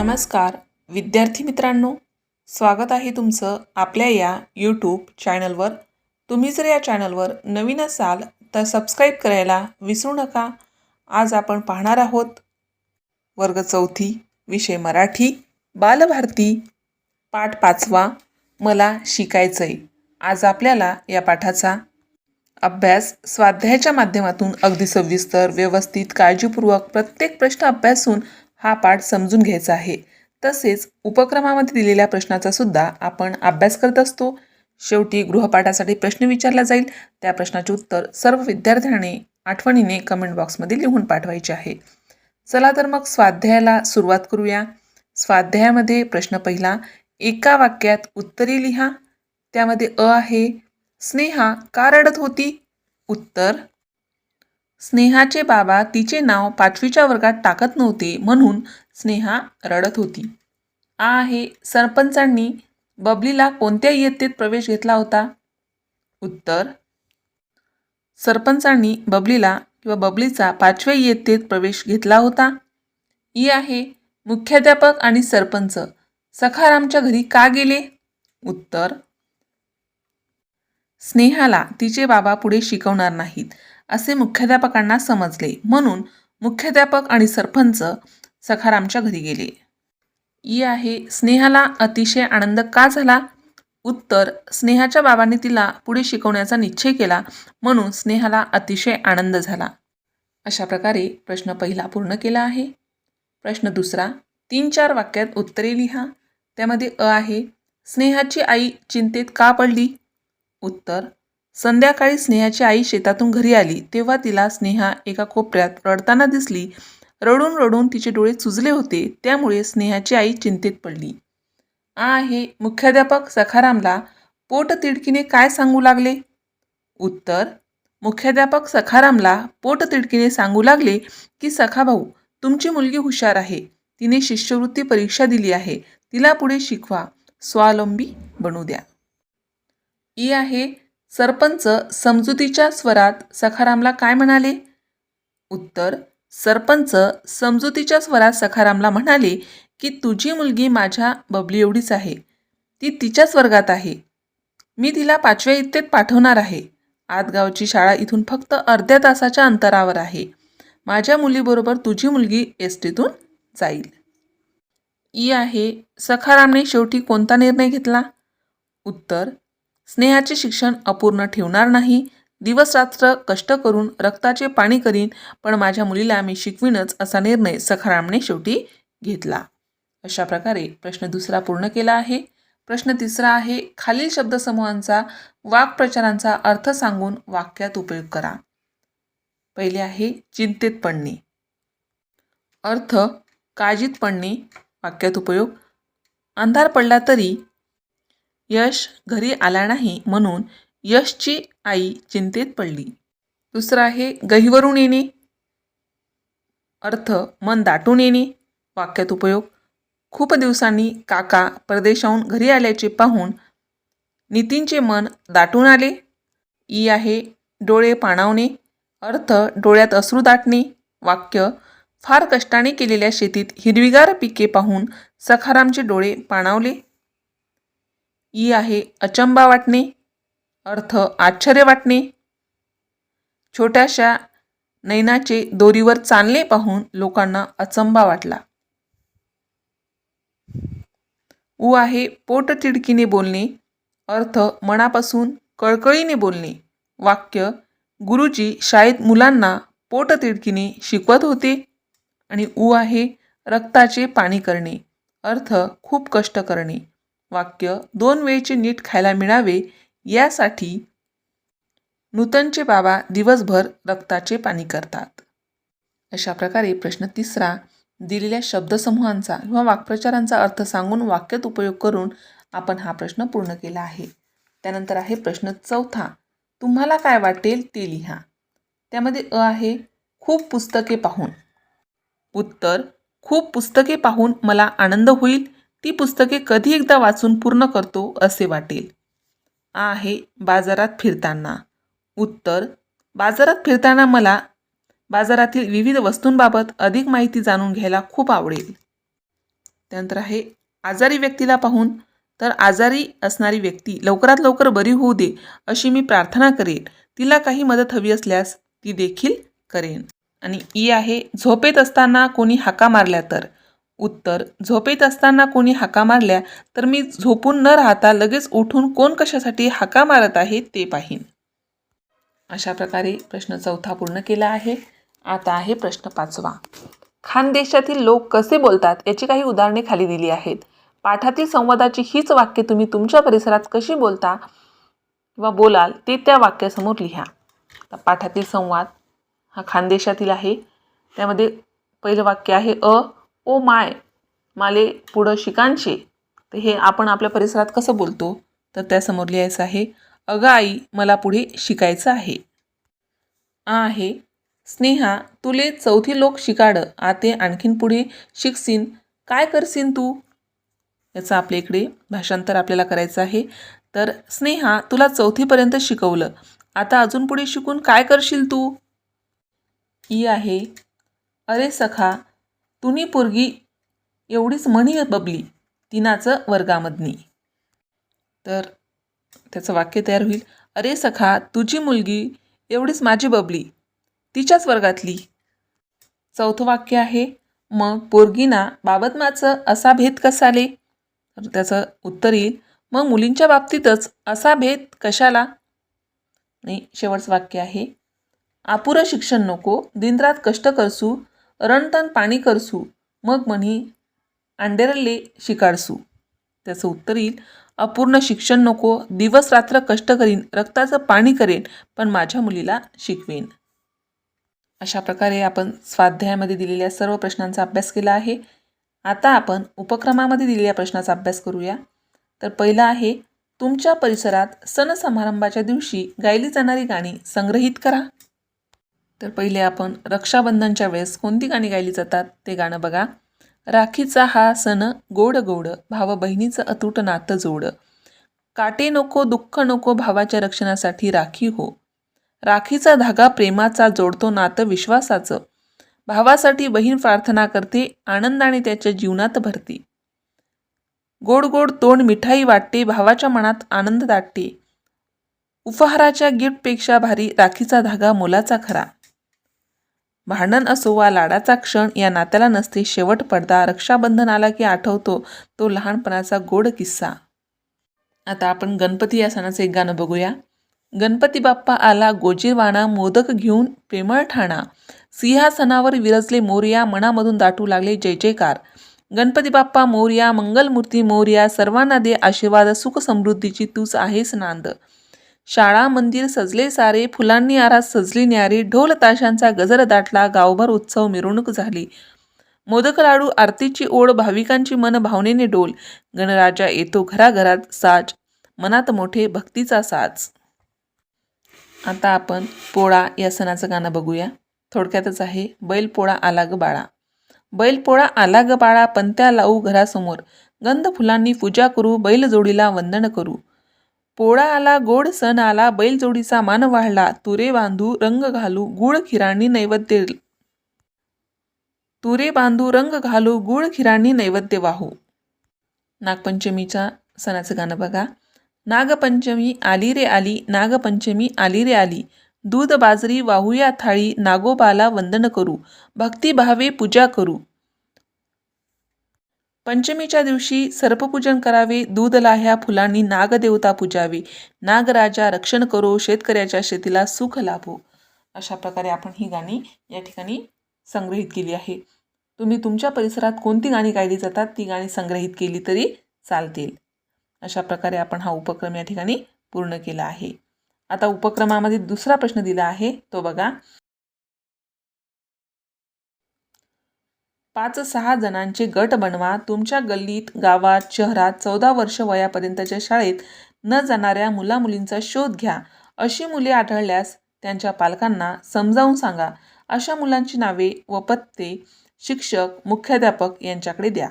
नमस्कार. विद्यार्थी मित्रांनो स्वागत आहे तुमचं आपल्या या यूट्यूब चॅनलवर तुम्ही जर या चॅनलवर नवीन असाल तर सबस्क्राईब करायला विसरू नका. आज आपण पाहणार आहोत वर्ग चौथी विषय मराठी बालभारती पाठ पाचवा मला शिकायचंय. आज आपल्याला या पाठाचा अभ्यास स्वाध्यायाच्या माध्यमातून अगदी सविस्तर व्यवस्थित काळजीपूर्वक प्रत्येक प्रश्न अभ्यासून हा पाठ समजून घ्यायचा आहे. तसेच उपक्रमामध्ये दिलेल्या प्रश्नाचा सुद्धा आपण अभ्यास करत असतो. शेवटी गृहपाठासाठी प्रश्न विचारला जाईल. त्या प्रश्नाचे उत्तर सर्व विद्यार्थ्यांनी आठवणीने कमेंट बॉक्समध्ये लिहून पाठवायचे आहे. चला तर मग स्वाध्यायाला सुरुवात करूया. स्वाध्यायामध्ये प्रश्न पहिला एका वाक्यात उत्तरे लिहा. त्यामध्ये अ आहे स्नेहा का रडत होती? उत्तर स्नेहाचे बाबा तिचे नाव पाचवीच्या वर्गात टाकत नव्हते म्हणून स्नेहा रडत होती. आ आहे सरपंचांनी बबलीला कोणत्या इयत्तेत प्रवेश घेतला होता? उत्तर सरपंचांनी बबलीला किंवा बबलीचा पाचव्या इयत्तेत प्रवेश घेतला होता. ई आहे मुख्याध्यापक आणि सरपंच. सखारामच्या घरी का गेले? उत्तर स्नेहाला तिचे बाबा पुढे शिकवणार नाहीत. असे मुख्याध्यापकांना समजले. म्हणून मुख्याध्यापक आणि सरपंच सखारामच्या घरी गेले. ई आहे स्नेहाला अतिशय आनंद का झाला? उत्तर स्नेहाच्या बाबांनी तिला पुढे शिकवण्याचा निश्चय केला. म्हणून स्नेहाला अतिशय आनंद झाला. अशा प्रकारे प्रश्न पहिला पूर्ण केला आहे. प्रश्न दुसरा तीन चार वाक्यात उत्तरे लिहा. त्यामध्ये अ आहे स्नेहाची आई चिंतेत का पडली? उत्तर संध्याकाळी स्नेहाची आई शेतातून घरी आली. तेव्हा तिला स्नेहा एका कोपऱ्यात रडताना दिसली. रडून रडून तिचे डोळे चुजले होते. त्यामुळे स्नेहाची आई चिंतेत पडली. आ आहे मुख्याध्यापक सखारामला पोट तिडकीने काय सांगू लागले? उत्तर मुख्याध्यापक सखारामला पोट तिडकीने सांगू लागले की सखाभाऊ तुमची मुलगी हुशार आहे. तिने शिष्यवृत्ती परीक्षा दिली आहे. तिला पुढे शिकवा. स्वावलंबी बनू द्या. ई आहे सरपंच समजुतीच्या स्वरात सखारामला काय म्हणाले? उत्तर सरपंच समजुतीच्या स्वरात सखारामला म्हणाले की तुझी मुलगी माझ्या बबली एवढीच आहे. ती तिच्याच वर्गात आहे. मी तिला पाचव्या इत्तेत पाठवणार आहे. आतगावची शाळा इथून फक्त अर्ध्या तासाच्या अंतरावर आहे. माझ्या मुलीबरोबर तुझी मुलगी एस टीतून जाईल. ई आहे. सखारामने शेवटी कोणता निर्णय घेतला? उत्तर स्नेहाचे शिक्षण अपूर्ण ठेवणार नाही. दिवसरात्र कष्ट करून रक्ताचे पाणी करीन पण माझ्या मुलीला मी शिकवीनच असा निर्णय सखारामने शेवटी घेतला. अशा प्रकारे प्रश्न दुसरा पूर्ण केला आहे. प्रश्न तिसरा आहे खालील शब्दसमूहांचा वाक्प्रचारांचा अर्थ सांगून वाक्यात उपयोग करा. पहिले आहे चिंतेत पडणे. अर्थ काळजीत पडणे वाक्यात उपयोग. अंधार पडला तरी यश घरी आला नाही म्हणून यशची आई चिंतेत पडली. दुसरं आहे गहिवरून येणे. अर्थ मन दाटून येणे. वाक्यात उपयोग खूप दिवसांनी काका परदेशाहून घरी आल्याचे पाहून नितीनचे मन दाटून आले. ई आहे डोळे पाणावणे. अर्थ डोळ्यात अश्रू दाटणे. वाक्य फार कष्टाने केलेल्या शेतीत हिरवीगार पिके पाहून सखारामचे डोळे पाणावले. ई आहे अचंबा वाटणे अर्थ आश्चर्य वाटणे. छोट्याशा नैनाचे दोरीवर चालणे पाहून लोकांना अचंबा वाटला. उ आहे पोट तिडकीने बोलणे अर्थ मनापासून कळकळीने बोलणे. वाक्य गुरुजी शाळेत मुलांना पोट तिडकीने शिकवत होते आणि उ आहे रक्ताचे पाणी करणे अर्थ खूप कष्ट करणे. वाक्य दोन वेळचे नीट खायला मिळावे यासाठी नूतनचे बाबा दिवसभर रक्ताचे पाणी करतात. अशा प्रकारे प्रश्न तिसरा दिलेल्या शब्दसमूहांचा किंवा वाक्प्रचारांचा अर्थ सांगून वाक्यात उपयोग करून आपण हा प्रश्न पूर्ण केला आहे. त्यानंतर आहे प्रश्न चौथा तुम्हाला काय वाटेल ते लिहा. त्यामध्ये अ आहे खूप पुस्तके पाहून. उत्तर खूप पुस्तके पाहून मला आनंद होईल ती पुस्तके कधी एकदा वाचून पूर्ण करतो असे वाटेल. आहे बाजारात फिरताना. उत्तर बाजारात फिरताना मला बाजारातील विविध वस्तूंबाबत अधिक माहिती जाणून घ्यायला खूप आवडेल. त्यानंतर आहे आजारी व्यक्तीला पाहून तर आजारी असणारी व्यक्ती लवकरात लवकर बरी होऊ दे अशी मी प्रार्थना करेन. तिला काही मदत हवी असल्यास ती देखील करेन. आणि ई आहे झोपेत असताना कोणी हाका मारल्या तर. उत्तर झोपेत असताना कोणी हाका मारल्या तर मी झोपून न राहता लगेच उठून कोण कशासाठी हाका मारत आहे ते पाहीन. अशा प्रकारे प्रश्न चौथा पूर्ण केला आहे. आता आहे प्रश्न पाचवा. खानदेशातील लोक कसे बोलतात याची काही उदाहरणे खाली दिली आहेत. पाठातील संवादाची हीच वाक्य तुम्ही तुमच्या परिसरात कशी बोलता किंवा बोलाल ते त्या वाक्यासमोर लिहा. आता पाठातील संवाद हा खानदेशातील आहे. त्यामध्ये पहिलं वाक्य आहे अ ओ माय माले पुढं शिकांशे. तर हे आपण आपल्या परिसरात कसं बोलतो? तर त्यासमोर लिहायचं आहे अगं आई मला पुढे शिकायचं आहे. आ आहे स्नेहा तुले चौथी लोक शिकाड आते आणखीन पुढे शिकसीन. काय करसीन तू? याचं आपल्या इकडे भाषांतर आपल्याला करायचं आहे. तर स्नेहा तुला चौथीपर्यंत शिकवलं. आता अजून पुढे शिकून काय करशील तू? ई आहे अरे सखा तुनी पोरगी एवढीच म्हणी बबली तिनाचं वर्गामधनी. तर त्याचं वाक्य तयार होईल. अरे सखा तुझी मुलगी एवढीच माझी बबली तिच्याच वर्गातली. चौथं वाक्य आहे मग पोरगीना बाबतमाचं असा भेद कसाले तर त्याचं उत्तर येईल मग मुलींच्या बाबतीतच असा भेद कशाला? नाही शेवटचं वाक्य आहे अपुरं शिक्षण नको दिनरात कष्ट करसू रणतण पाणी करसू मग म्हणी अंडेरले शिकाडसू. त्याचं उत्तर येईल अपूर्ण शिक्षण नको दिवस रात्र कष्ट करीन रक्ताचं पाणी करेन पण माझ्या मुलीला शिकवेन. अशा प्रकारे आपण स्वाध्यायामध्ये दिलेल्या सर्व प्रश्नांचा अभ्यास केला आहे. आता आपण उपक्रमामध्ये दिलेल्या प्रश्नाचा अभ्यास करूया. तर पहिला आहे तुमच्या परिसरात सण समारंभाच्या दिवशी गायली जाणारी गाणी संग्रहित करा. तर पहिले आपण रक्षाबंधनच्या वेळेस कोणती गाणी गायली जातात ते गाणं बघा. राखीचा हा सण गोड गोड भाव बहिणीचं अतूट नातं जोड. काटे नको दुःख नको भावाच्या रक्षणासाठी राखी हो. राखीचा धागा प्रेमाचा जोडतो नातं विश्वासाचं. भावासाठी बहीण प्रार्थना करते आनंदाने त्याच्या जीवनात भरते. गोड गोड तोंड मिठाई वाटते भावाच्या मनात आनंद दाटते. उपहाराच्या गिफ्टपेक्षा भारी राखीचा धागा मोलाचा खरा. भांडण असो वा लाडाचा क्षण या नात्याला नसते शेवट पडदा. रक्षाबंधन आला की आठवतो तो लहानपणाचा गोड किस्सा. आता आपण गणपती या सणाचं एक गाणं बघूया. गणपती बाप्पा आला गोजीरवाणा मोदक घेऊन प्रेमळ ठाणा. सिंहासनावर विरजले मोर्या मनामधून दाटू लागले जय जयकार. गणपती बाप्पा मोर्या मंगलमूर्ती मोर्या सर्वांना दे आशीर्वाद सुख समृद्धीची तूच आहेस नांद. शाळा मंदिर सजले सारे फुलांनी आरास सजली न्यारी ढोल ताशांचा गजर दाटला गावभर उत्सव मिरवणूक झाली. मोदक लाडू आरतीची ओढ भाविकांची मन भावनेने डोल. गणराजा येतो घराघरात साज. मनात मोठे भक्तीचा साज. आता आपण पोळा या सणाचं गाणं बघूया. थोडक्यातच आहे बैलपोळा आला ग बाळा. बैलपोळा आला ग बाळा पंत्या लावू घरासमोर. गंध फुलांनी पूजा करू बैल जोडीला वंदन करू. पोळा आला गोड सण आला बैलजोडीचा मान वाढला तुरे बांधू रंग घालू गुळ खिराणी नैवेद्य तुरे बांधू रंग घालू गुळ खिराणी नैवेद्य वाहू. नागपंचमीच्या सणाचं गाणं बघा. नागपंचमी आली रे आली नागपंचमी आली रे आली. दूध बाजरी वाहूया थाळी नागोबाला वंदन करू. भक्तिभावे पूजा करू. पंचमीच्या दिवशी सर्पपूजन करावे दूध लाह्या फुलांनी नागदेवता पूजावी. नागराजा रक्षण करो शेतकऱ्याच्या शेतीला सुख लाभो. अशा प्रकारे आपण ही गाणी या ठिकाणी संग्रहित केली आहे. तुम्ही तुमच्या परिसरात कोणती गाणी गायली जातात ती गाणी संग्रहित केली तरी चालतील. अशा प्रकारे आपण हा उपक्रम या ठिकाणी पूर्ण केला आहे. आता उपक्रमामध्ये दुसरा प्रश्न दिला आहे तो बघा. पाच सहा जणांचे गट बनवा तुमच्या गल्लीत गावात शहरात चौदा वर्ष वयापर्यंतच्या शाळेत न जाणाऱ्या मुलामुलींचा शोध घ्या. अशी मुले आढळल्यास त्यांच्या पालकांना समजावून सांगा. अशा मुलांची नावे व पत्ते शिक्षक मुख्याध्यापक यांच्याकडे द्या.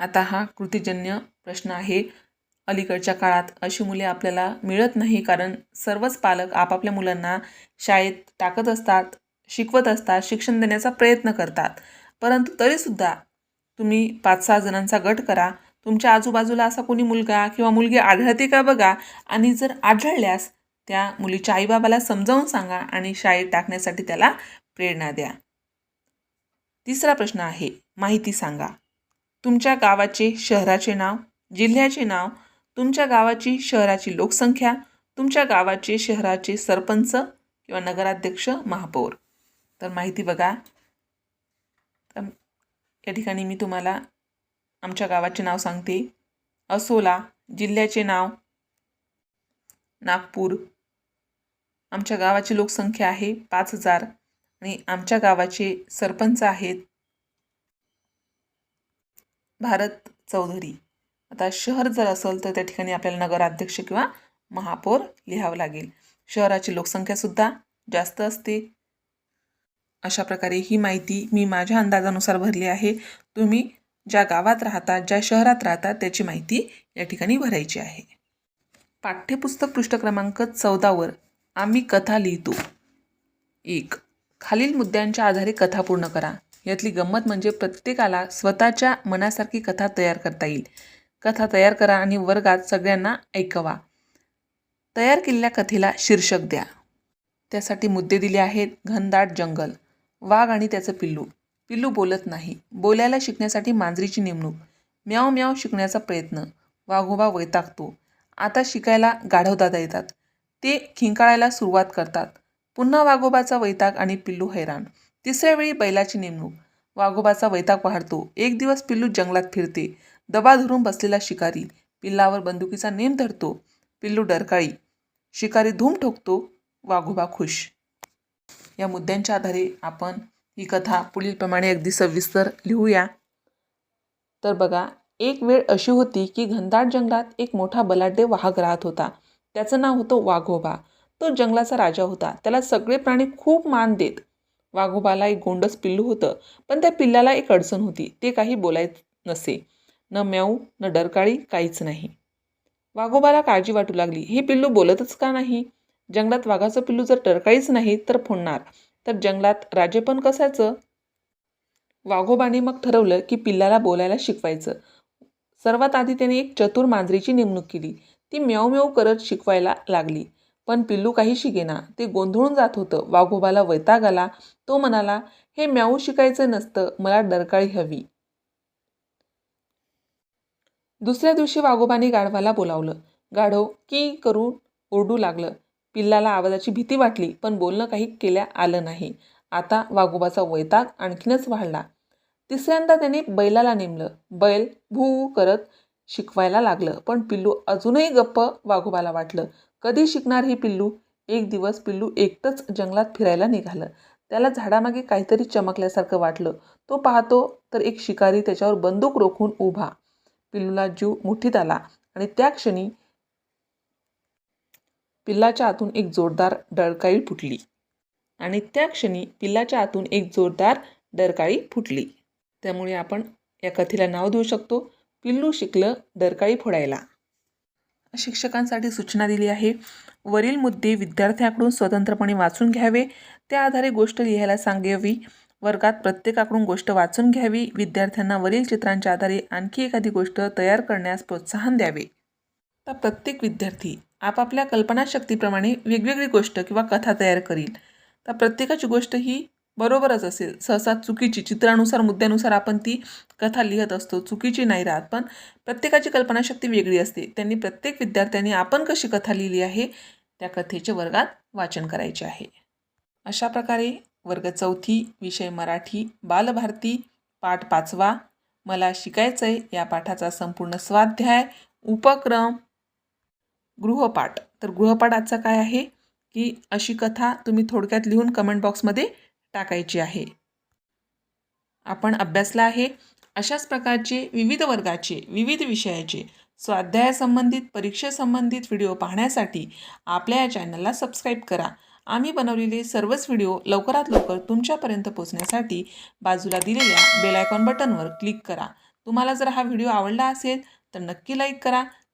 आता हा कृतीजन्य प्रश्न आहे. अलीकडच्या काळात अशी मुले आपल्याला मिळत नाही कारण सर्वच पालक आपापल्या मुलांना शाळेत टाकत असतात. शिकवत असतात शिक्षण देण्याचा प्रयत्न करतात. परंतु तरीसुद्धा तुम्ही पाच सहा जणांचा गट करा. तुमच्या आजूबाजूला असा कोणी मुलगा किंवा मुलगी आढळते का बघा? आणि जर आढळल्यास त्या मुलीच्या आईबाबाला समजावून सांगा आणि शाळेत टाकण्यासाठी त्याला प्रेरणा द्या. तिसरा प्रश्न आहे माहिती सांगा. तुमच्या गावाचे शहराचे नाव जिल्ह्याचे नाव तुमच्या गावाची शहराची लोकसंख्या तुमच्या गावाचे शहराचे सरपंच किंवा नगराध्यक्ष महापौर. तर माहिती बघा. तर या ठिकाणी मी तुम्हाला आमच्या गावाचे नाव सांगते. असोला जिल्ह्याचे नाव नागपूर. आमच्या गावाची लोकसंख्या आहे पाच हजार आणि आमच्या गावाचे सरपंच आहेत भारत चौधरी. आता शहर जर असेल तर त्या ठिकाणी आपल्याला नगराध्यक्ष किंवा महापौर लिहावं लागेल. शहराची लोकसंख्यासुद्धा जास्त असते. अशा प्रकारे ही माहिती मी माझ्या अंदाजानुसार भरली आहे. तुम्ही ज्या गावात राहतात ज्या शहरात राहतात त्याची माहिती या ठिकाणी भरायची आहे. पाठ्यपुस्तक पृष्ठ क्रमांक चौदावर आम्ही कथा लिहितो. एक खालील मुद्द्यांच्या आधारे कथा पूर्ण करा. यातली गंमत म्हणजे प्रत्येकाला स्वतःच्या मनासारखी कथा तयार करता येईल. कथा तयार करा आणि वर्गात सगळ्यांना ऐकवा. तयार केलेल्या कथेला शीर्षक द्या. त्यासाठी मुद्दे दिले आहेत घनदाट जंगल. वाघ आणि त्याचं पिल्लू. पिल्लू बोलत नाही. बोलायला शिकण्यासाठी मांजरीची नेमणूक. म्याव म्याव शिकण्याचा प्रयत्न. वाघोबा वैतागतो. आता शिकायला गाढवदादा येतात. ते खिंकाळायला सुरुवात करतात. पुन्हा वाघोबाचा वैताग आणि पिल्लू हैराण. तिसऱ्या वेळी बैलाची नेमणूक. वाघोबाचा वैताग वाढतो. एक दिवस पिल्लू जंगलात फिरते. दबा धरून बसलेला शिकारी पिल्लावर बंदुकीचा नेम धरतो. पिल्लू डरकाळी. शिकारी धूम ठोकतो. वाघोबा खुश. या मुद्द्यांच्या आधारे आपण ही कथा पुढीलप्रमाणे अगदी सविस्तर लिहूया. तर बघा एक वेळ अशी होती की घनदाट जंगलात एक मोठा बलाढ्य वाहक राहत होता. त्याचं नाव होतं वाघोबा. तो जंगलाचा राजा होता. त्याला सगळे प्राणी खूप मान देत. वाघोबाला एक गोंडस पिल्लू होतं पण त्या पिल्लाला एक अडचण होती. ते काही बोलायच नसे. न म्याऊ न डरकाळी काहीच नाही. वाघोबाला काळजी वाटू लागली. हे पिल्लू बोलतच का नाही? जंगलात वाघाचं पिल्लू जर टरकाळीच नाही तर फोडणार. तर जंगलात राजेपण कसायचं वाघोबाने मग ठरवलं की पिल्लाला बोलायला शिकवायचं. सर्वात आधी त्याने एक चतुर मांजरीची नेमणूक केली. ती म्याऊ म्याव करत शिकवायला लागली. पण पिल्लू काही शिकेना ते गोंधळून जात होतं. वाघोबाला वैताग आला. तो म्हणाला हे म्याऊ शिकायचं नसतं. मला डरकाळी हवी. दुसऱ्या दिवशी वाघोबाने गाढवाला बोलावलं. गाढव की करून ओरडू लागलं. पिल्लाला आवाजाची भीती वाटली पण बोलणं काही केल्या आलं नाही. आता वाघोबाचा वैताग आणखीनच वाढला. तिसऱ्यांदा त्याने बैलाला नेमलं. बैल भू करत शिकवायला लागलं पण पिल्लू अजूनही गप्प वाघोबाला वाटलं. कधी शिकणार ही पिल्लू? एक दिवस पिल्लू एकटंच जंगलात फिरायला निघालं. त्याला झाडामागे काहीतरी चमकल्यासारखं वाटलं. तो पाहतो तर एक शिकारी त्याच्यावर बंदूक रोखून उभा. पिल्लूला जीव मुठीत आला आणि त्या क्षणी पिल्लाच्या आतून एक जोरदार डरकाळी फुटली. आणि त्या क्षणी पिल्लाच्या आतून एक जोरदार डरकाळी फुटली. त्यामुळे आपण या कथेला नाव देऊ शकतो पिल्लू शिकलं डरकाळी फोडायला. शिक्षकांसाठी सूचना दिली आहे वरील मुद्दे विद्यार्थ्याकडून स्वतंत्रपणे वाचून घ्यावे त्या आधारे गोष्ट लिहायला सांगावी वर्गात प्रत्येकाकडून गोष्ट वाचून घ्यावी विद्यार्थ्यांना वरील चित्रांच्या आधारे आणखी एखादी गोष्ट तयार करण्यास प्रोत्साहन द्यावे. तर प्रत्येक विद्यार्थी आपापल्या कल्पनाशक्तीप्रमाणे वेगवेगळी गोष्ट किंवा कथा तयार करील. तर प्रत्येकाची गोष्ट ही बरोबरच असेल. सहसा चुकीची चित्रानुसार मुद्द्यानुसार आपण ती कथा लिहित असतो. चुकीची नाही राहत पण प्रत्येकाची कल्पनाशक्ती वेगळी असते. त्यांनी प्रत्येक विद्यार्थ्यांनी आपण कशी कथा लिहिली आहे त्या कथेचे वर्गात वाचन करायचे आहे. अशा प्रकारे वर्ग चौथी विषय मराठी बालभारती पाठ पाचवा मला शिकायचं आहे या पाठाचा संपूर्ण स्वाध्याय उपक्रम गृहपाठ. तर गृहपाठ आजचा काय आहे? की अशी कथा तुम्ही थोडक्यात लिहून कमेंट बॉक्समध्ये टाकायची आहे. आपण अभ्यासला आहे. अशाच प्रकारचे विविध वर्गाचे विविध विषयाचे स्वाध्यायासंबंधित परीक्षेसंबंधित व्हिडिओ पाहण्यासाठी आपल्या या चॅनलला सबस्क्राईब करा. आम्ही बनवलेले सर्वच व्हिडिओ लवकरात लवकर तुमच्यापर्यंत पोचण्यासाठी बाजूला दिलेल्या बेलायकॉन बटनवर क्लिक करा. तुम्हाला जर हा व्हिडिओ आवडला असेल तर नक्की लाईक करा.